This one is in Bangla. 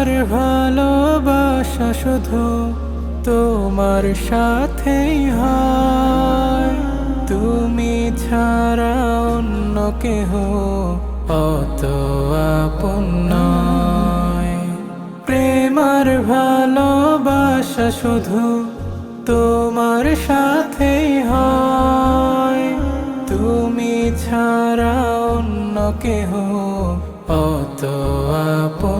প্রেমার ভালোবাসা শুধু তোমার সাথেই হয়। তুমি ছাড়া অন্য কেহ অত আপন প্রেমার ভালোবাসা শুধু তোমার সাথেই হয়। তুমি ছাড়া অন্য কেহ অত আপন